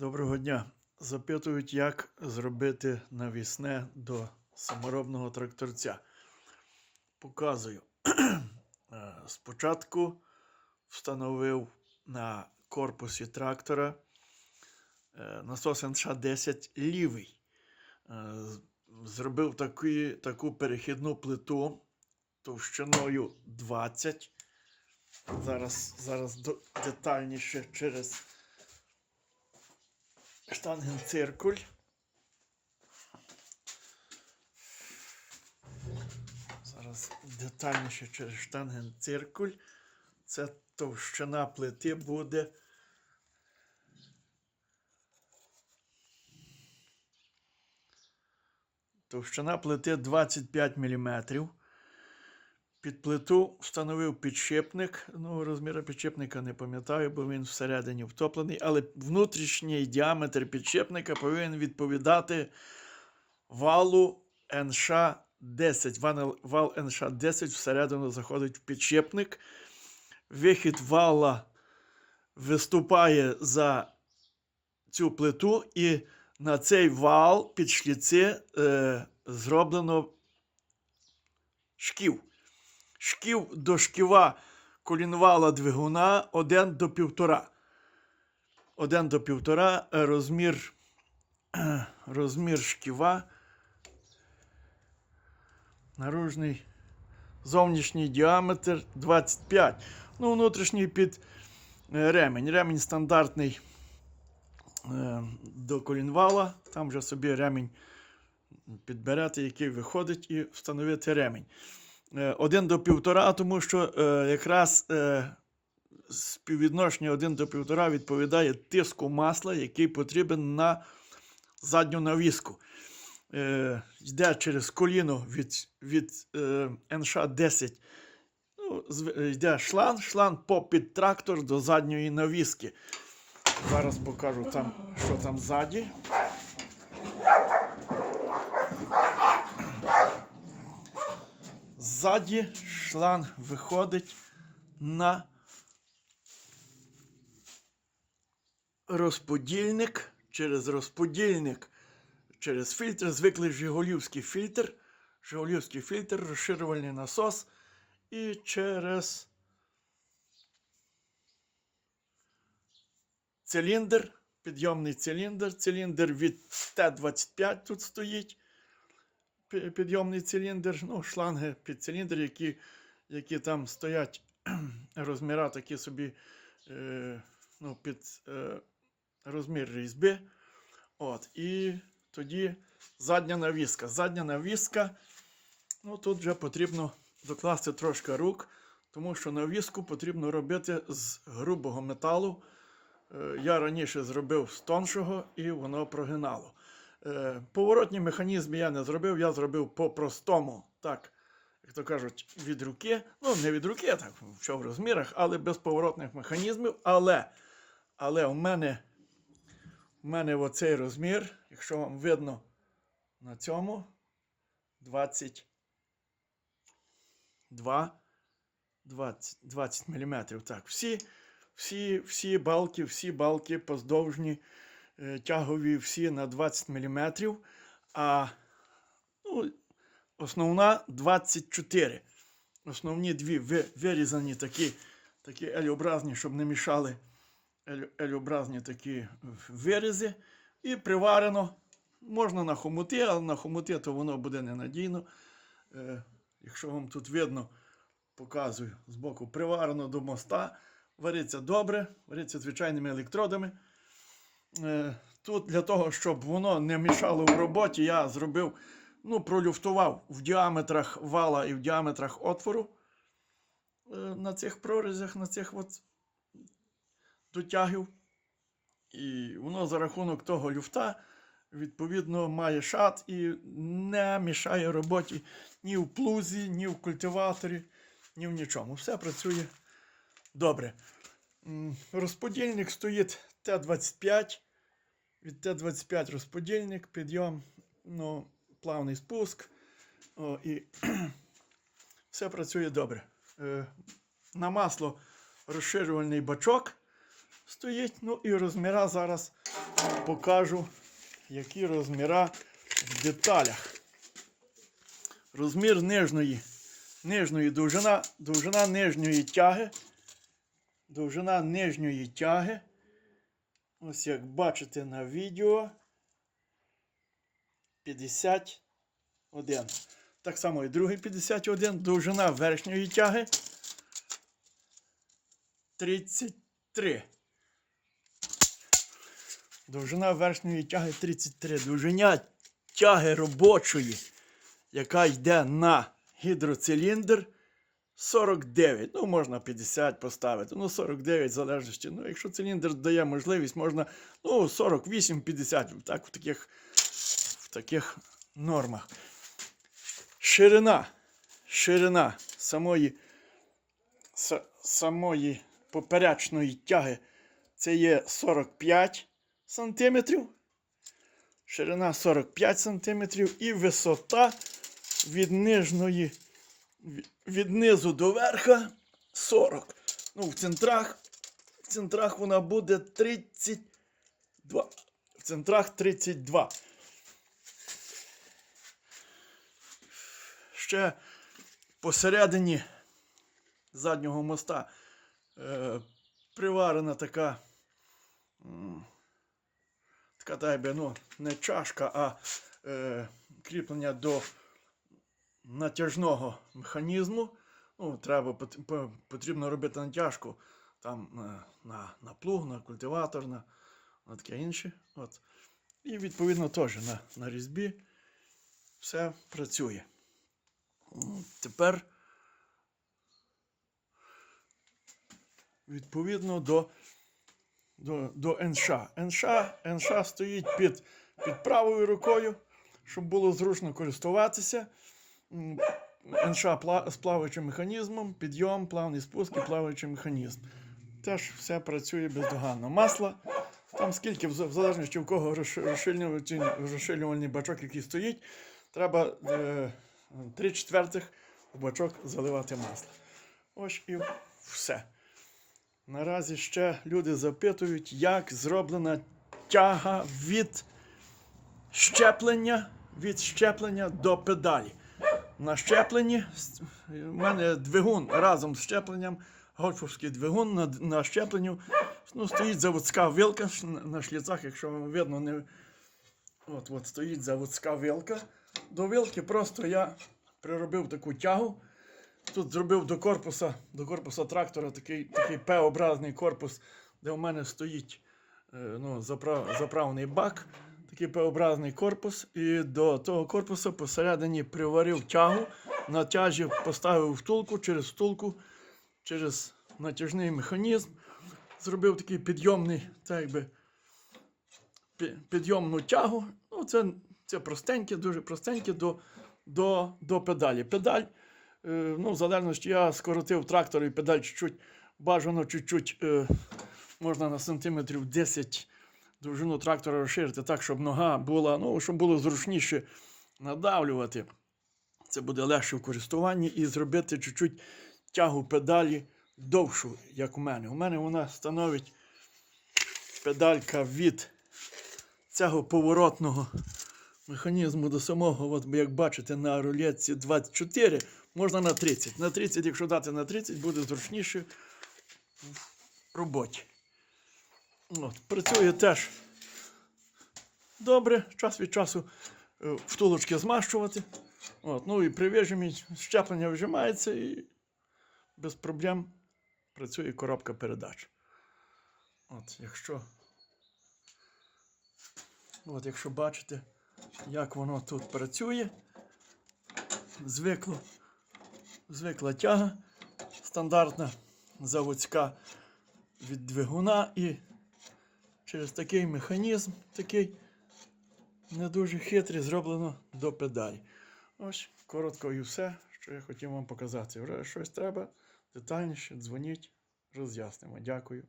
Доброго дня. Запитують, як зробити навісне до саморобного тракторця. Показую. Е, Спочатку встановив на корпусі трактора е, насос НШ-10 лівий. Е, Зробив такі, таку перехідну плиту товщиною 20. Зараз, зараз детальніше через штангенциркуль. Зараз детальніше через штангенциркуль. Це товщина плити буде. Товщина плити 25 мм. Під плиту встановив підшипник. Ну, розміри підшипника не пам'ятаю, бо він всередині втоплений, але внутрішній діаметр підшипника повинен відповідати валу НШ-10. Вал, вал НШ-10 всередину заходить в підшипник. Вихід вала виступає за цю плиту, і на цей вал під шліці е, зроблено шків шків до шківа колінвала двигуна 1 до 1,5. 1 до 1,5 е, розмір, е, розмір шківа. Наружний зовнішній діаметр 25. Ну, внутрішній під е, ремень. Ремень стандартний до колінвала. Там вже собі ремінь підбирати, який виходить, і встановити ремень. Е, один до 1,5, тому що е, якраз е, співвідношення один до 1,5 відповідає тиску масла, який потрібен на задню навіску. Йде через коліно від від НШ-10. Ну, йде шланг, шланг попід трактор до задньої навіски. Зараз покажу, там, що там ззаді. Ззаді шланг виходить на розподільник. Через розподільник, через фільтр, звиклий Жигулівський фільтр, Жигулівський фільтр, розширювальний насос. І через циліндр, підйомний циліндр, циліндр від Т-25 тут стоїть підйомний циліндр, ну, шланги під циліндр, які, які там стоять, розміра такі собі е, ну, під е, розмір різьби. От, і тоді задня навіска. Задня навіска, ну тут вже потрібно докласти трошки рук, тому що навіску потрібно робити з грубого металу. Е, Я раніше зробив з тоншого і воно прогинало. Е, Поворотні механізми я не зробив, я зробив по-простому, так, як то кажуть, від руки. Ну, не від руки, так, що в розмірах, але без поворотних механізмів. Але, але у мене, у мене оцей розмір, якщо вам видно на цьому, 22 20, 20 мм. Так, всі, всі, всі балки, всі балки поздовжні тягові всі на 20 мм, а ну, основна 24. Основні дві вирізані такі, такі ель-образні, щоб не мішали ель-образні такі вирізи. І приварено. Можна на хомути, але на хомути то воно буде ненадійно. Е, якщо вам тут видно, показую збоку, приварено до моста. Вариться добре, вариться звичайними електродами. Е, Тут для того, щоб воно не мішало в роботі, я зробив, ну, пролюфтував в діаметрах вала і в діаметрах отвору е, на цих прорізях, на цих от дотягів. І воно за рахунок того люфта, відповідно, має шат і не мішає роботі ні в плузі, ні в культиваторі, ні в нічому. Все працює добре. Розподільник стоїть Т-25. Від Т-25 розподільник, підйом, ну, плавний спуск. О, і все працює добре. Е, на масло розширювальний бачок стоїть. Ну і розміра зараз покажу, які розміра в деталях. Розмір нижньої, нижньої довжина, довжина нижньої тяги. Довжина нижньої тяги. Ось як бачите на відео. 51. Так само і другий 51. Довжина верхньої тяги. 33. Довжина верхньої тяги 33. Довжина тяги робочої, яка йде на гідроциліндр 49. Ну, можна 50 поставити. Ну, 49 в залежності. Ну, якщо циліндр дає можливість, можна ну, 48-50. Так, в таких, в таких нормах. Ширина. Ширина самої, са- самої поперечної тяги це є 45 сантиметрів. Ширина 45 сантиметрів і висота від нижньої від- низу до верха 40. Ну, в центрах, в центрах вона буде 32. В центрах 32. Ще посередині заднього моста е, приварена така. Така так би, ну, не чашка, а е, кріплення до натяжного механізму. Ну, треба, потрібно робити натяжку там на, на, на плуг, на культиватор, на, на таке інше. От. І відповідно теж на, на різьбі все працює. Тепер відповідно до, до, до НШ. НШ, НШ стоїть під, під правою рукою, щоб було зручно користуватися. М, НШ з плаваючим механізмом, підйом, плавний спуск і плаваючий механізм. Теж все працює бездоганно. Масло, там скільки, в залежності в кого розши- розширювальний, бачок, який стоїть, треба е, 3 четвертих в бачок заливати масло. Ось і все. Наразі ще люди запитують, як зроблена тяга від щеплення, від щеплення до педалі. На щепленні у мене двигун разом з щепленням, гольфовський двигун на, на щепленню. Ну, стоїть заводська вилка на, шліцах, якщо вам видно, не. От, от стоїть заводська вилка. До вилки просто я приробив таку тягу. Тут зробив до корпуса, до корпуса трактора такий, такий П-образний корпус, де у мене стоїть е, ну, запра- заправний бак, такий П-образний корпус. І до того корпусу посередині приварив тягу, на тяжі поставив втулку, через втулку, через натяжний механізм. Зробив такий підйомний, так якби, підйомну тягу. Ну, це, це простеньке, дуже простеньке до, до, до педалі. Педаль, е, ну, в залежності, я скоротив трактор і педаль чуть-чуть, бажано чуть-чуть, е, можна на сантиметрів 10 довжину трактора розширити так, щоб нога була, ну, щоб було зручніше надавлювати. Це буде легше в користуванні і зробити чуть-чуть тягу педалі довшу, як у мене. У мене вона становить педалька від цього поворотного механізму до самого, от як бачите, на рулетці 24, можна на 30. На 30, якщо дати на 30, буде зручніше в роботі. От, працює теж добре, час від часу е, втулочки змащувати. От, ну і при щеплення вжимається і без проблем працює коробка передач. От, якщо, от, якщо бачите, як воно тут працює, звикло, звикла тяга стандартна заводська від двигуна і через такий механізм, такий не дуже хитрий, зроблено до педалі. Ось коротко і все, що я хотів вам показати. Вже щось треба детальніше, дзвоніть, роз'яснимо. Дякую.